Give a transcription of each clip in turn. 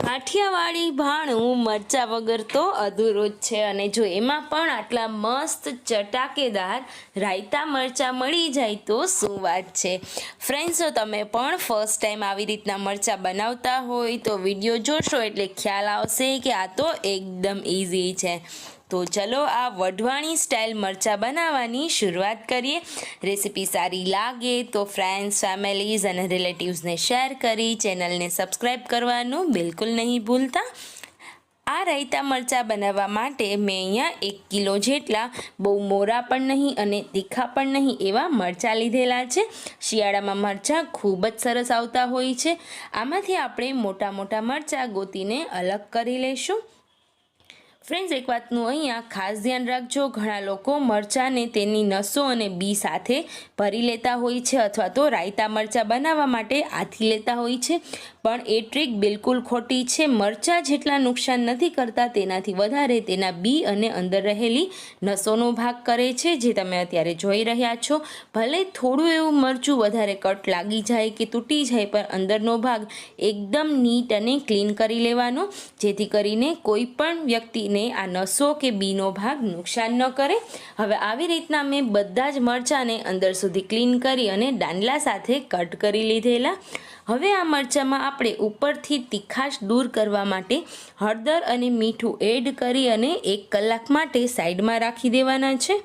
કાઠિયાવાડી ભાણું મરચા વગર તો અધૂરો જ છે. અને જો એમાં પણ આટલા મસ્ત ચટાકેદાર રાયતા મરચા મળી જાય તો શું વાત છે? ફ્રેન્ડ્સો તમે પણ ફર્સ્ટ ટાઈમ આવી રીતના મરચા બનાવતા હોય તો વીડિયો જોશો એટલે ખ્યાલ આવશે કે આ તો એકદમ ઇઝી છે. તો ચલો આ વઢવાણી સ્ટાઇલ મરચાં બનાવવાની શરૂઆત કરીએ. રેસીપી સારી લાગે તો ફ્રેન્ડ્સ ફેમિલીઝ અને રિલેટિવ્સને શેર કરી ચેનલને સબસ્ક્રાઈબ કરવાનું બિલકુલ નહીં ભૂલતા. આ રાયતા મરચાં બનાવવા માટે મેં અહીંયા એક કિલો જેટલા બહુ મોરા પણ નહીં અને તીખા પણ નહીં એવા મરચાં લીધેલા છે. શિયાળામાં મરચાં ખૂબ જ સરસ આવતા હોય છે. આમાંથી આપણે મોટા મોટા મરચાં ગોતીને અલગ કરી લઈશું ફ્રેન્ડ્સ એક વાતનું અહીંયા ખાસ ધ્યાન રાખજો. ઘણા લોકો મરચાંને તેની નસો અને બી સાથે ભરી લેતા હોય છે અથવા તો રાયતા મરચાં બનાવવા માટે આથી લેતા હોય છે. પણ એ ટ્રીક બિલકુલ ખોટી છે. મરચાં જેટલા નુકસાન નથી કરતા તેનાથી વધારે તેના બી અને અંદર રહેલી નસોનો ભાગ કરે છે, જે તમે અત્યારે જોઈ રહ્યા છો. ભલે થોડું એવું મરચું વધારે કટ લાગી જાય કે તૂટી જાય, પણ અંદરનો ભાગ એકદમ નીટ અને ક્લીન કરી લેવાનો, જેથી કરીને કોઈ પણ વ્યક્તિને આ નસો કે બીનો ભાગ નુકસાન ન કરે. હવે આવી રીતના મેં બધા જ મરચાંને અંદર સુધી ક્લીન કરી અને દાંડલા સાથે કટ કરી લીધેલા. હવે આ મરચાંમાં આપણે ઉપરથી તીખાશ દૂર કરવા માટે હળદર અને મીઠું એડ કરી અને એક કલાક માટે સાઈડમાં રાખી દેવાના છે.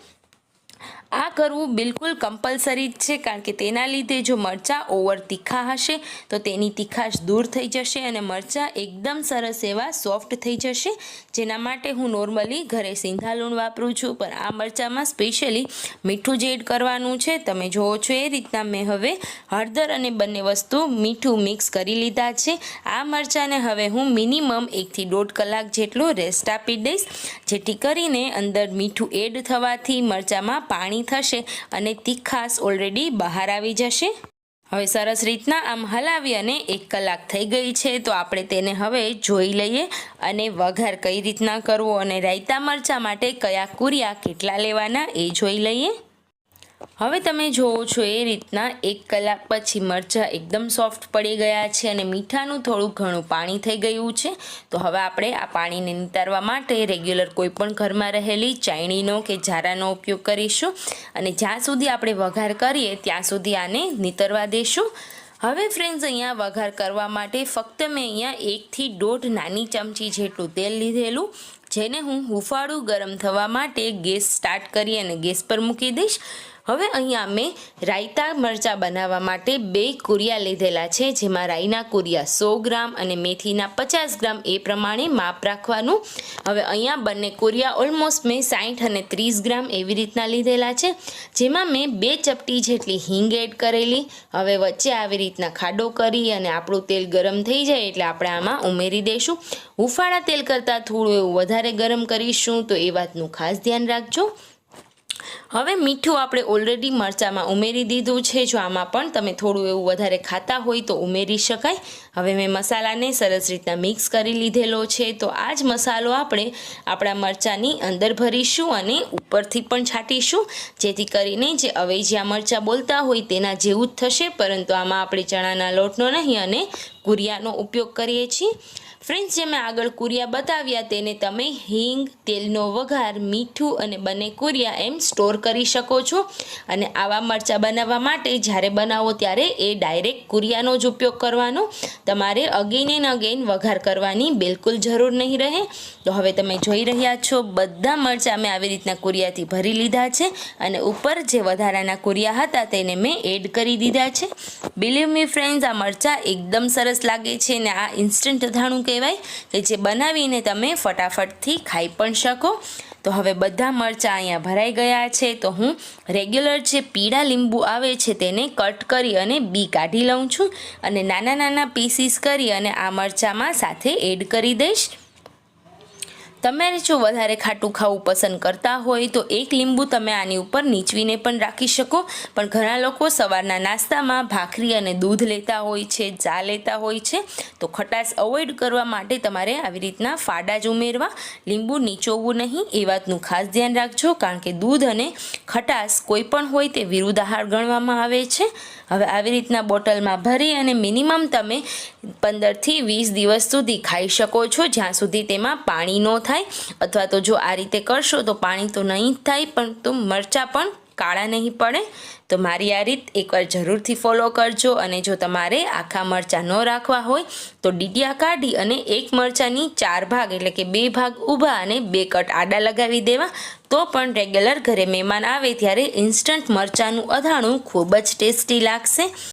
આ કરવું બિલકુલ કમ્પલસરી જ છે, કારણ કે તેના લીધે જો મરચાં ઓવર તીખા હશે, તો તેની તીખાશ દૂર થઈ જશે અને મરચાં એકદમ સરસ એવા સોફ્ટ થઈ જશે. જેના માટે હું નોર્મલી ઘરે સિંધા લૂણ વાપરું છું. પણ આ મરચાંમાં સ્પેશિયલી મીઠું જ એડ કરવાનું છે. તમે જુઓ છો એ રીતના મેં હવે હળદર અને બંને વસ્તુ મીઠું મિક્સ કરી લીધા છે. આ મરચાંને હવે હું મિનિમમ એકથી દોઢ કલાક જેટલો રેસ્ટ આપી દઈશ. જેથી કરીને અંદર મીઠું એડ થવાથી મરચાંમાં પાણી થશે અને તીખાશ ઓલરેડી બહાર આવી જશે. હવે સરસ રીતના આમ હલાવી અને એક કલાક થઈ ગઈ છે, તો આપણે તેને હવે જોઈ લઈએ અને વઘાર કઈ રીતના કરવો અને રાયતા મરચાં માટે કયા કુરિયા કેટલા લેવાના એ જોઈ લઈએ. હવે તમે જોવો છો એ રીતના એક કલાક પછી મરચાં એકદમ સોફ્ટ પડી ગયા છે અને મીઠાનું થોડું ઘણું પાણી થઈ ગયું છે. તો હવે આપણે આ પાણીને નિતારવા માટે રેગ્યુલર કોઈપણ ઘરમાં રહેલી ચાયણીનો કે ઝારાનો ઉપયોગ કરીશું. અને જ્યાં સુધી આપણે વઘાર કરીએ ત્યાં સુધી આને નિતરવા દેશું. હવે ફ્રેન્ડ્સ અહીંયા વઘાર કરવા માટે ફક્ત મેં અહીંયા એકથી દોઢ નાની ચમચી જેટલું તેલ લીધેલું, જેને હું હુફાળું ગરમ થવા માટે ગેસ સ્ટાર્ટ કરી અને ગેસ પર મૂકી દઈશ. હવે અહીંયા મેં રાયતા મરચાં બનાવવા માટે બે કુરિયા લીધેલા છે, જેમાં રાઈના કુરિયા સો ગ્રામ અને મેથીના પચાસ ગ્રામ એ પ્રમાણે માપ રાખવાનું. હવે અહીંયા બંને કુરિયા ઓલમોસ્ટ મેં સાઠ અને ત્રીસ ગ્રામ એવી રીતના લીધેલા છે, જેમાં મેં બે ચપટી જેટલી હિંગ એડ કરેલી. હવે વચ્ચે આવી રીતના ખાડો કરી અને આપણું તેલ ગરમ થઈ જાય એટલે આપણે આમાં ઉમેરી દઈશું હુંફાળા તેલ કરતાં થોડું એવું વધારે ગરમ કરીશું, તો એ વાતનું ખાસ ધ્યાન રાખજો. હવે મીઠું આપણે ઓલરેડી મરચાંમાં ઉમેરી દીધું છે. જો આમાં પણ તમે થોડું એવું વધારે ખાતા હોય તો ઉમેરી શકાય. હવે મેં મસાલાને સરસ રીતના મિક્સ કરી લીધેલો છે. તો આ જ મસાલો આપણે આપણા મરચાંની અંદર ભરીશું અને ઉપરથી પણ છાંટીશું. જેથી કરીને જે અવેજ્યા મરચાં બોલતા હોય તેના જેવું જ થશે. પરંતુ આમાં આપણે ચણાના લોટનો નહીં અને કુરિયાનો ઉપયોગ કરીએ છીએ. ફ્રેન્ડ્સ જે મેં આગળ કુરિયા બતાવ્યા, તેને તમે હિંગ, તેલનો વઘાર, મીઠું અને બંને કુરિયા એમ સ્ટોર કરી શકો છો. અને આવા મરચાં બનાવવા માટે જ્યારે બનાવો ત્યારે એ ડાયરેક્ટ કુરિયાનો જ ઉપયોગ કરવાનો. તમારે અગેન એન્ડ અગેન વઘાર કરવાની બિલકુલ જરૂર નહીં રહે. તો હવે તમે જોઈ રહ્યા છો, બધા મરચાં મેં આવી રીતના કુરિયાથી ભરી લીધા છે અને ઉપર જે વધારાના કુરિયા હતા તેને મેં એડ કરી દીધા છે. બિલીવ મી ફ્રેન્ડ્સ આ મરચાં એકદમ સરસ લાગે છે ને આ ઇન્સ્ટન્ટ ધાણું કહેવાય કે જે બનાવીને તમે ફટાફટથી ખાઈ પણ શકો. તો હવે બધા મરચાં અહીંયા ભરાઈ ગયા છે. તો હું રેગ્યુલર જે પીળા લીંબુ આવે છે તેને કટ કરી અને બી કાઢી લઉં છું અને નાના નાના પીસીસ કરી અને આ મરચાંમાં સાથે એડ કરી દઈશ. તમે જો વધારે ખાટું ખાવું પસંદ કરતા હોય તો એક લીંબુ તમે આની ઉપર નીચવીને પણ રાખી શકો. પણ ઘણા લોકો સવારના નાસ્તામાં ભાખરી અને દૂધ લેતા હોય છે, ચા લેતા હોય છે. તો ખટાશ અવોઇડ કરવા માટે તમારે આવી રીતના ફાડા જ ઉમેરવા. લીંબુ નીચોવવું નહીં, એ વાતનું ખાસ ધ્યાન રાખજો, કારણ કે દૂધ અને ખટાશ કોઈ પણ હોય તે વિરુદ્ધ આહાર ગણવામાં આવે છે. હવે આવી રીતના બોટલમાં ભરી અને મિનિમમ તમે પંદરથી વીસ દિવસ સુધી ખાઈ શકો છો, જ્યાં સુધી તેમાં પાણી ન થાય અથવા તો જો આ રીતે કરશો તો પાણી તો નહીં થાય, પણ તો મરચાં પણ કાળા નહીં પડે. તો મારી આ રીત એકવાર જરૂરથી ફોલો કરજો અને જો તમારે આખા મરચાં ન રાખવા હોય તો ડીડિયા કાઢી અને એક મરચાંની ચાર ભાગ એટલે કે બે ભાગ ઊભા અને બે કટ આડા લગાવી દેવા. તો પણ રેગ્યુલર ઘરે મહેમાન આવે ત્યારે ઇન્સ્ટન્ટ મરચાંનું અથાણું ખૂબ જ ટેસ્ટી લાગશે.